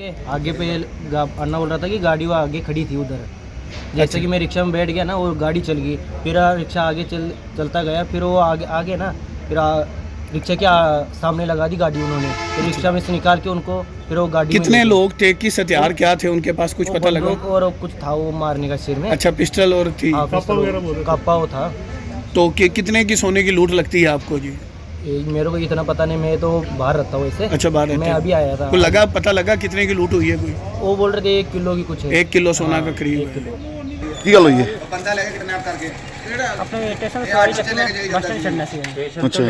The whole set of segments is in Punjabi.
के आगे पे अन्ना बोल रहा था कि गाड़ी वो आगे खड़ी थी उधर। जैसे कि मैं रिक्शा में बैठ गया ना वो गाड़ी चल गई। फिर रिक्शा आगे चल चलता गया फिर वो आगे आगे ना फिर रिक्शा के सामने लगा दी गाड़ी उन्होंने। फिर रिक्शा में से निकाल के उनको फिर वो गाड़ी कितने लोग थे किस हथियार क्या थे उनके पास कुछ पता लगा? और कुछ था वो मारने का सिर में। अच्छा पिस्टल और थी। हाँ, पिस्तौल- कापा वो था। तो कि, कितने की सोने की लूट लगती है आपको जी? ये मेरे को इतना पता नहीं मैं तो बाहर रहता हूँ वैसे अच्छा बाहर रहते मैं हैं। अभी आया था को लगा पता लगा कितने की लूट हुई है कोई वो बोल रहे थे एक किलो की कुछ है एक किलो सोना हाँ, का करीब एक है। किलो ਕੀ ਗੱਲ ਹੋਈ ਹੈ ਆਪਣੇ ਸਟੇਸ਼ਨ ਸਵਾਰੀ ਚੱਕਣਾ ਬੱਸ ਸਟੈਂਡ ਛੱਡਣਾ ਸੀ ਅੱਛਾ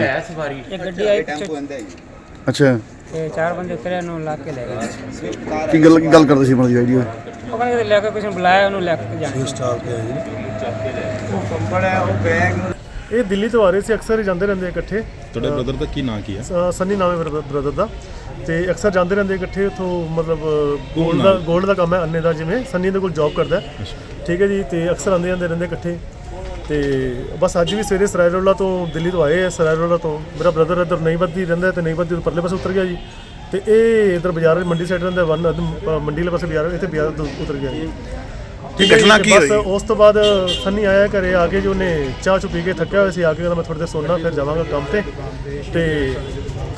ਇੱਕ ਗੱਡੀ ਆਈ ਪਿੱਛੇ ਅੱਛਾ ਤੇ ਚਾਰ ਬੰਦੇ ਉਤਰੇ ਉਹਨੂੰ ਲਾ ਕੇ ਲੈ ਗਏ ਕੀ ਗੱਲ ਕੀ ਗੱਲ ਕਰਦੇ ਸੀ ਮਨ ਜੀ ਆਈਡੀਆ ਉਹ ਕਹਿੰਦੇ ਲੈ ਕੇ ਕਿਸੇ ਨੂੰ ਬੁਲਾਇਆ ਉਹਨੂੰ ਲੈ ਕੇ ਜਾਣਾ ਇਹ ਦਿੱਲੀ ਤੋਂ ਆ ਰਹੇ ਸੀ ਅਕਸਰ ਹੀ ਜਾਂਦੇ ਰਹਿੰਦੇ ਇਕੱਠੇ। ਤੁਹਾਡੇ ਬ੍ਰਦਰ ਦਾ ਕੀ ਨਾਂ ਕੀ ਹੈ ਸ- ਸੰਨੀ ਨਾਮ ਹੈ ਬ੍ਰਦਰ ਦਾ। ਤੇ ਅਕਸਰ ਜਾਂਦੇ ਰਹਿੰਦੇ ਇਕੱਠੇ ਉਥੋਂ ਮਤਲਬ ਗੋਲਡ ਦਾ ਗੋਲਡ ਦਾ ਕੰਮ ਹੈ ਅੰਨੇ ਦਾ ਜਿਵੇਂ। ਸੰਨੀ ਦੇ ਕੋਲ ਜੌਬ ਕਰਦਾ ਹੈ। ਠੀਕ ਹੈ ਜੀ ਤੇ ਅਕਸਰ ਆਉਂਦੇ ਜਾਂਦੇ ਰਹਿੰਦੇ ਇਕੱਠੇ। ਤੇ ਬਸ ਅੱਜ ਵੀ ਸਵੇਰੇ ਸਰਾਇਰੋਲਾ ਤੋਂ ਦਿੱਲੀ ਤੋਂ ਆਏ ਆ ਸਰਾਇਰੋਲਾ ਤੋਂ। ਮੇਰਾ ਬ੍ਰਦਰ ਇੱਧਰ ਨਹੀਂ ਬੱਦੀ ਰਹਿੰਦਾ ਤੇ ਨਹੀਂ ਬੱਦੀ ਤੋਂ ਪਰਲੇ ਪਾਸੇ ਉਤਰ ਗਿਆ ਜੀ। ਤੇ ਇਹ ਇੱਧਰ ਬਾਜ਼ਾਰ ਮੰਡੀ ਸਾਈਡ ਰਹਿੰਦਾ ਵਨ ਮੰਡੀ ਵਾਲੇ ਪਾਸੇ ਬਾਜ਼ਾਰ ਇੱਥੇ ਬਾਜ਼ਾਰ ਤੋਂ ਉਤਰ ਗਿਆ ਜੀ। ਠੀਕ ਘਟਨਾ ਕੀ ਬਸ ਹੋਈ? ਉਸ ਤੋਂ ਬਾਅਦ ਸੰਨੀ ਆਇਆ ਘਰੇ ਆ ਕੇ ਜੋ ਉਹਨੇ ਚਾਹ ਚੁ ਪੀ ਕੇ ਥੱਕਿਆ ਹੋਇਆ ਸੀ ਆ ਕੇ ਕਹਿੰਦਾ ਮੈਂ ਥੋੜੀ ਦੇਰ ਸੌਣਾ ਫਿਰ ਜਾਵਾਂਗਾ ਕੰਮ ਤੇ। ਤੇ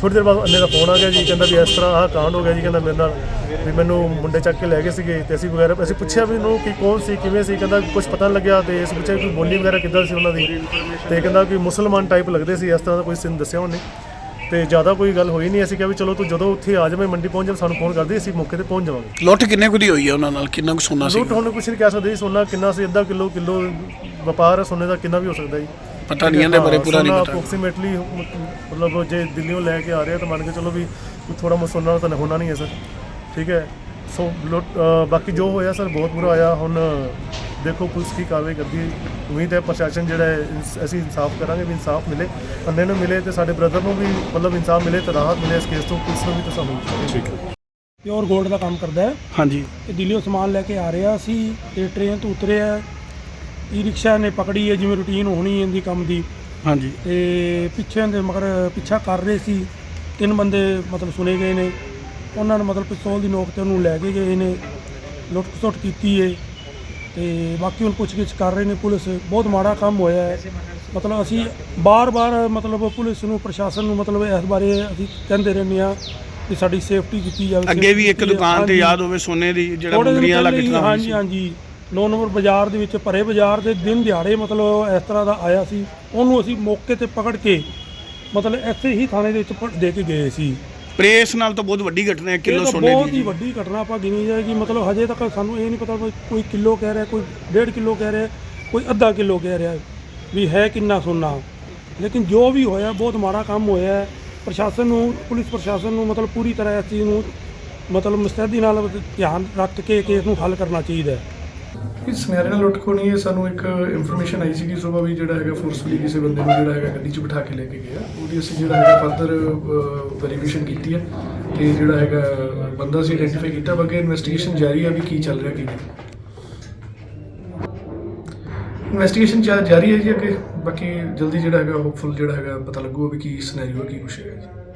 ਥੋੜੀ ਦੇਰ ਬਾਅਦ ਅੰਨੇ ਦਾ ਫੋਨ ਆ ਗਿਆ ਜੀ ਕਹਿੰਦਾ ਵੀ ਇਸ ਤਰ੍ਹਾਂ ਆਹ ਕਾਂਡ ਹੋ ਗਿਆ ਜੀ ਕਹਿੰਦਾ ਮੇਰੇ ਨਾਲ ਵੀ ਮੈਨੂੰ ਮੁੰਡੇ ਚੱਕ ਕੇ ਲੈ ਗਏ ਸੀਗੇ ਤੇ ਅਸੀਂ ਵਗੈਰਾ ਅਸੀਂ ਪੁੱਛਿਆ ਵੀ ਉਹਨੂੰ ਕਿ ਕੌਣ ਸੀ ਕਿਵੇਂ ਸੀ ਕਹਿੰਦਾ ਕੁਝ ਪਤਾ ਨਹੀਂ ਲੱਗਿਆ ਤੇ ਅਸੀਂ ਪੁੱਛਿਆ ਕਿ ਬੋਲੀ ਵਗੈਰਾ ਕਿੱਦਾਂ ਸੀ ਉਹਨਾਂ ਦੀ। ਤੇ ਕਹਿੰਦਾ ਕਿ ਮੁਸਲਮਾਨ ਟਾਈਪ ਲੱਗਦੇ ਸੀ ਇਸ ਤਰ੍ਹਾਂ ਦਾ ਕੋਈ ਸਿੰਨ ਦੱਸਿਆ ਉਹਨੇ। ਤੇ ਜ਼ਿਆਦਾ ਕੋਈ ਗੱਲ ਹੋਈ ਨਹੀਂ। ਅਸੀਂ ਕਿਹਾ ਵੀ ਚਲੋ ਤੂੰ ਜਦੋਂ ਉੱਥੇ ਆ ਜਾਵੇਂ ਮੰਡੀ ਪਹੁੰਚ ਜਾ ਸਾਨੂੰ ਫੋਨ ਕਰਦੀ ਅਸੀਂ ਮੌਕੇ ਤੇ ਪਹੁੰਚ ਜਾਵਾਂਗੇ। ਲੁੱਟ ਕਿੰਨੇ ਕੁ ਦੀ ਹੋਈ ਹੈ ਉਹਨਾਂ ਨਾਲ? ਕਿੰਨਾ ਕੁ ਸੋਨਾ ਸੀ ਲੁੱਟ ਹੁਣ ਕੁਛ ਨਹੀਂ ਕਹਿ ਸਕਦੇ ਜੀ ਸੋਨਾ ਕਿੰਨਾ ਸੀ ਅੱਧਾ ਕਿਲੋ ਕਿਲੋ ਵਪਾਰ ਹੈ ਸੋਨੇ ਦਾ ਕਿੰਨਾ ਵੀ ਹੋ ਸਕਦਾ ਜੀ। ਪਤਾ ਨਹੀਂ ਇਹਦੇ ਬਾਰੇ ਪੂਰਾ ਨਹੀਂ ਪਤਾ। ਅਪਰੋਕਸੀਮੇਟਲੀ ਮਤਲਬ ਜੇ ਦਿੱਲੀੋਂ ਲੈ ਕੇ ਆ ਰਿਹਾ ਤਾਂ ਮੰਨ ਕੇ ਚਲੋ ਵੀ ਥੋੜਾ ਬਹੁਤ ਸੋਨਾ ਤਾਂ ਹੋਣਾ ਨਹੀਂ ਹੈ ਸਰ। ਠੀਕ ਹੈ। ਸੋ ਲੁੱਟ ਅ, ਬਾਕੀ ਜੋ ਹੋਇਆ ਸਰ ਬਹੁਤ ਬੁਰਾ ਆਇਆ ਹੁਣ ਦੇਖੋ ਪੁਲਿਸ ਕੀ ਕਾਰਵਾਈ ਕਰਦੀ ਹੈ। ਉਮੀਦ ਹੈ ਪ੍ਰਸ਼ਾਸਨ ਜਿਹੜਾ ਹੈ ਇਨਸ- ਅਸੀਂ ਇਨਸਾਫ ਕਰਾਂਗੇ ਵੀ ਇਨਸਾਫ ਮਿਲੇ। ਅੰਨੇ ਨੂੰ ਮਿਲੇ ਤੇ ਸਾਡੇ ਬ੍ਰਦਰ ਨੂੰ ਵੀ ਮਤਲਬ ਇਨਸਾਫ ਮਿਲੇ ਤੇ ਰਾਹਤ ਮਿਲੇ ਇਸ ਕੇਸ ਤੋਂ ਪੁਲਿਸ ਨੂੰ ਵੀ ਤੇ ਸਾਨੂੰ ਵੀ। ਠੀਕ ਹੈ। ਪਿਓਰ 골ਡ ਦਾ ਕੰਮ ਕਰਦਾ ਹੈ। ਹਾਂਜੀ। ਤੇ ਦਿੱਲੀੋਂ ਸਮਾਨ ਲੈ ਕੇ ਆ ਰਿਹਾ ਸੀ ਤੇ ਟ੍ਰੇਨ ਤੋਂ ਉਤਰਿਆ ਈ ਰਿਕਸ਼ਾ ਨੇ ਪਕੜੀ ਹੈ ਜਿਵੇਂ ਰੂਟੀਨ ਹੋਣੀ ਇਹਦੀ ਕੰਮ ਦੀ। ਹਾਂਜੀ। ਤੇ ਪਿੱਛੇ ਦੇ ਮਗਰ ਪਿੱਛਾ ਕਰ ਰਹੇ ਸੀ। ਤਿੰਨ ਬੰਦੇ ਮਤਲਬ ਸੁਣੇ ਗਏ ਨੇ। ਉਹਨਾਂ ਨੇ ਮਤਲਬ ਪਿਸਤੌਲ ਦੀ ਨੋਕ ਤੇ ਉਹਨੂੰ ਲੈ ਕੇ ਗਏ ਨੇ। ਲੁੱਟ ਖਸੁੱਟ ਕੀਤੀ ਏ ਤੇ ਬਾਕੀ ਹੁਣ ਪੁੱਛਗਿੱਛ ਕਰ ਰਹੇ ਨੇ ਪੁਲਿਸ ਬਹੁਤ ਮਾੜਾ ਕੰਮ ਹੋਇਆ ਹੈ। ਮਤਲਬ ਅਸੀਂ ਬਾਰ-ਬਾਰ ਮਤਲਬ ਪੁਲਿਸ ਨੂੰ ਪ੍ਰਸ਼ਾਸਨ ਨੂੰ ਮਤਲਬ ਇਸ ਬਾਰੇ ਅਸੀਂ ਕਹਿੰਦੇ ਰਹਿੰਦੇ ਆ ਕਿ ਸਾਡੀ ਸੇਫਟੀ ਕੀਤੀ ਜਾਵੇ ਅੱਗੇ ਵੀ ਇੱਕ ਦੁਕਾਨ ਤੇ। ਯਾਦ ਹੋਵੇ ਸੋਨੇ ਦੀ ਜਿਹੜਾ ਮੁੰਗਰੀਆਂ ਘਟਨਾ ਹੋਈ ਹਾਂਜੀ ਹਾਂਜੀ। 9 ਨੰਬਰ ਬਾਜ਼ਾਰ ਦੇ ਵਿੱਚ ਭਰੇ ਬਾਜ਼ਾਰ ਦੇ ਦਿਨ ਦਿਹਾੜੇ ਮਤਲਬ ਇਸ ਤਰ੍ਹਾਂ ਦਾ ਆਇਆ ਸੀ। ਉਹਨੂੰ ਅਸੀਂ ਮੌਕੇ ਤੇ ਪਕੜ ਕੇ ਮਤਲਬ ਇੱਥੇ ਹੀ ਥਾਣੇ ਦੇ ਵਿੱਚ ਪ- ਦੇ ਕੇ ਗਏ ਸੀ। ਪ੍ਰੇਸ ਨਾਲ ਤਾਂ ਬਹੁਤ ਵੱਡੀ ਘਟਨਾ ਹੈ ਇਹ ਕਿਲੋ ਤਾਂ ਸੋਨੇ ਬਹੁਤ ਹੀ ਦੀ ਵੱਡੀ ਘਟਨਾ ਆਪਾਂ ਗਿਣੀ ਜਾਏਗੀ ਮਤਲਬ ਹਜੇ ਤੱਕ ਸਾਨੂੰ ਇਹ ਨਹੀਂ ਪਤਾ ਵੀ ਕੋਈ ਕਿਲੋ ਕਹਿ ਰਿਹਾ ਕੋਈ ਡੇਢ ਕਿਲੋ ਕਹਿ ਰਿਹਾ ਕੋਈ ਅੱਧਾ ਕਿਲੋ ਕਹਿ ਰਿਹਾ ਵੀ ਹੈ ਕਿੰਨਾ ਸੋਨਾ। ਲੇਕਿਨ ਜੋ ਵੀ ਹੋਇਆ ਬਹੁਤ ਮਾੜਾ ਕੰਮ ਹੋਇਆ ਹੈ। ਪ੍ਰਸ਼ਾਸਨ ਨੂੰ ਪੁਲਿਸ ਪ੍ਰਸ਼ਾਸਨ ਨੂੰ ਮਤਲਬ ਪੂਰੀ ਤਰ੍ਹਾਂ ਇਸ ਚੀਜ਼ ਨੂੰ ਮਤਲਬ ਮੁਸਤੈਦੀ ਨਾਲ ਧਿਆਨ ਰੱਖ ਕੇ ਕੇਸ ਨੂੰ ਹੱਲ ਕਰਨਾ ਚਾਹੀਦਾ ਹੈ। ਇਸ ਸੁਨਿਆਰੇ ਨਾਲ ਲੁੱਟ ਖੋਣੀ ਹੈ, ਸਾਨੂੰ ਇੱਕ ਇਨਫੋਰਮੇਸ਼ਨ ਆਈ ਸੀ ਕਿ ਸਵੇਰ ਵੀ ਜਿਹੜਾ ਹੈਗਾ ਫੋਰਸਫੁਲੀ ਕਿਸੇ ਬੰਦੇ ਨੂੰ ਜਿਹੜਾ ਹੈਗਾ ਗੱਡੀ 'ਚ ਬਿਠਾ ਕੇ ਲੈ ਕੇ ਗਿਆ। ਉਹਦੀ ਅਸੀਂ ਜਿਹੜਾ ਹੈਗਾ ਫਰਦਰ ਵੈਰੀਫਿਕੇਸ਼ਨ ਕੀਤੀ ਹੈ ਤੇ ਜਿਹੜਾ ਹੈਗਾ, ਬੰਦਾ ਅਸੀਂ ਆਈਡੈਂਟੀਫਾਈ ਕੀਤਾ, ਬਾਕੀ ਇਨਵੈਸਟੀਗੇਸ਼ਨ ਜਾਰੀ ਹੈ ਵੀ ਕੀ ਚੱਲ ਰਿਹਾ, ਕੀ ਨਹੀਂ। ਇਨਵੈਸਟੀਗੇਸ਼ਨ ਜਾਰੀ ਹੈ ਜੀ ਅੱਗੇ, ਬਾਕੀ ਜਲਦੀ ਜਿਹੜਾ ਹੈਗਾ ਹੋਪਫੁਲ ਜਿਹੜਾ ਹੈਗਾ ਪਤਾ ਲੱਗੂਗਾ ਵੀ ਕੀ ਸਿਨੈਰੀਓ ਕੀ ਕੁਛ ਹੈਗਾ ਜੀ।